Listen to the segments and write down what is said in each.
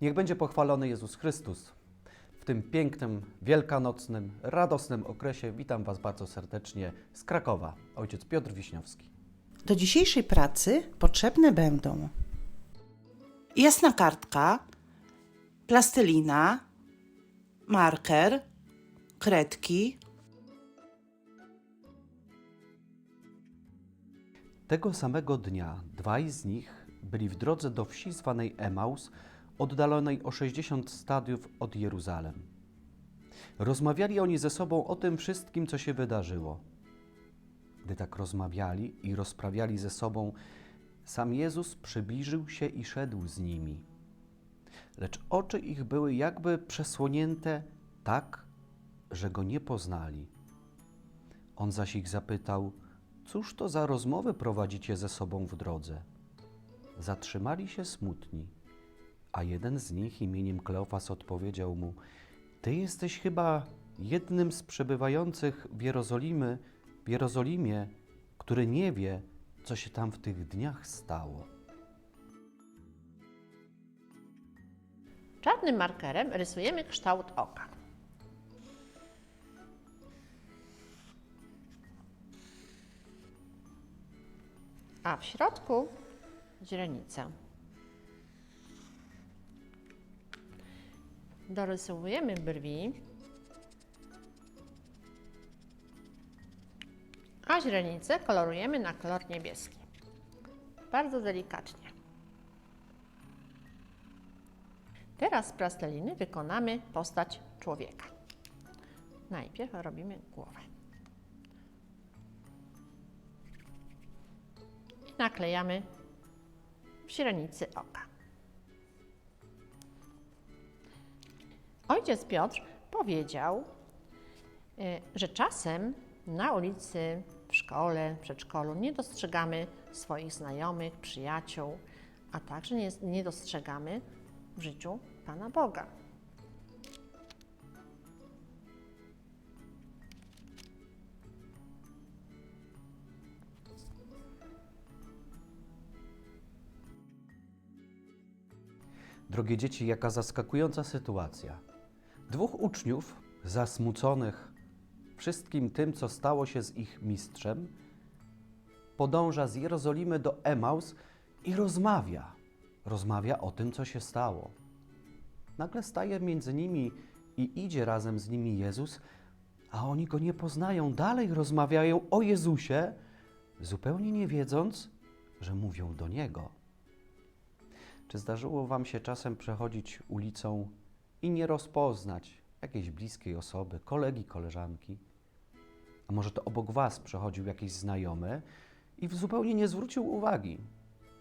Niech będzie pochwalony Jezus Chrystus. W tym pięknym, wielkanocnym, radosnym okresie witam Was bardzo serdecznie z Krakowa, ojciec Piotr Wiśniowski. Do dzisiejszej pracy potrzebne będą jasna kartka, plastelina, marker, kredki, Tego samego dnia dwaj z nich byli w drodze do wsi zwanej Emaus, oddalonej o 60 stadiów od Jeruzalem. Rozmawiali oni ze sobą o tym wszystkim, co się wydarzyło. Gdy tak rozmawiali i rozprawiali ze sobą, sam Jezus przybliżył się i szedł z nimi. Lecz oczy ich były jakby przesłonięte tak, że go nie poznali. On zaś ich zapytał: Cóż to za rozmowy prowadzicie ze sobą w drodze? Zatrzymali się smutni, a jeden z nich imieniem Kleofas odpowiedział mu: Ty jesteś chyba jednym z przebywających w Jerozolimy, w Jerozolimie, który nie wie, co się tam w tych dniach stało. Czarnym markerem rysujemy kształt oka. A w środku źrenicę. Dorysowujemy brwi, a źrenicę kolorujemy na kolor niebieski. Bardzo delikatnie. Teraz z plasteliny wykonamy postać człowieka. Najpierw robimy głowę. I naklejamy w źrenicy oka. Ojciec Piotr powiedział, y, że czasem na ulicy, w szkole, w przedszkolu nie dostrzegamy swoich znajomych, przyjaciół, a także nie, nie dostrzegamy w życiu Pana Boga. Drogie dzieci, jaka zaskakująca sytuacja. Dwóch uczniów, zasmuconych wszystkim tym, co stało się z ich mistrzem, podąża z Jerozolimy do Emaus i rozmawia. Rozmawia o tym, co się stało. Nagle staje między nimi i idzie razem z nimi Jezus, a oni go nie poznają. Dalej rozmawiają o Jezusie, zupełnie nie wiedząc, że mówią do niego. Czy zdarzyło Wam się czasem przechodzić ulicą i nie rozpoznać jakiejś bliskiej osoby, kolegi, koleżanki? A może to obok Was przechodził jakiś znajomy i zupełnie nie zwrócił uwagi?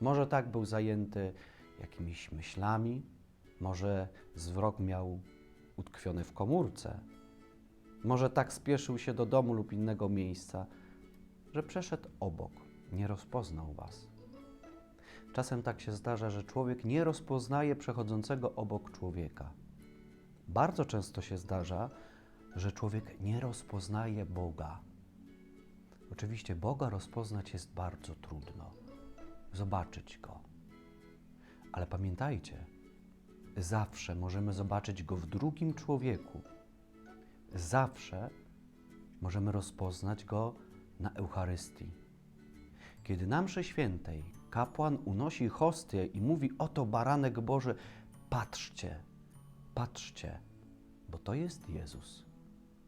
Może tak był zajęty jakimiś myślami, może wzrok miał utkwiony w komórce, może tak spieszył się do domu lub innego miejsca, że przeszedł obok, nie rozpoznał Was. Czasem tak się zdarza, że człowiek nie rozpoznaje przechodzącego obok człowieka. Bardzo często się zdarza, że człowiek nie rozpoznaje Boga. Oczywiście Boga rozpoznać jest bardzo trudno, zobaczyć Go. Ale pamiętajcie, zawsze możemy zobaczyć Go w drugim człowieku. Zawsze możemy rozpoznać Go na Eucharystii. Kiedy na mszy świętej kapłan unosi hostię i mówi: Oto baranek Boży, patrzcie, patrzcie, bo to jest Jezus.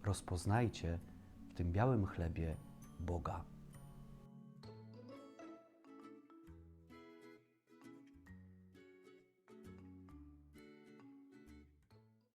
Rozpoznajcie w tym białym chlebie Boga.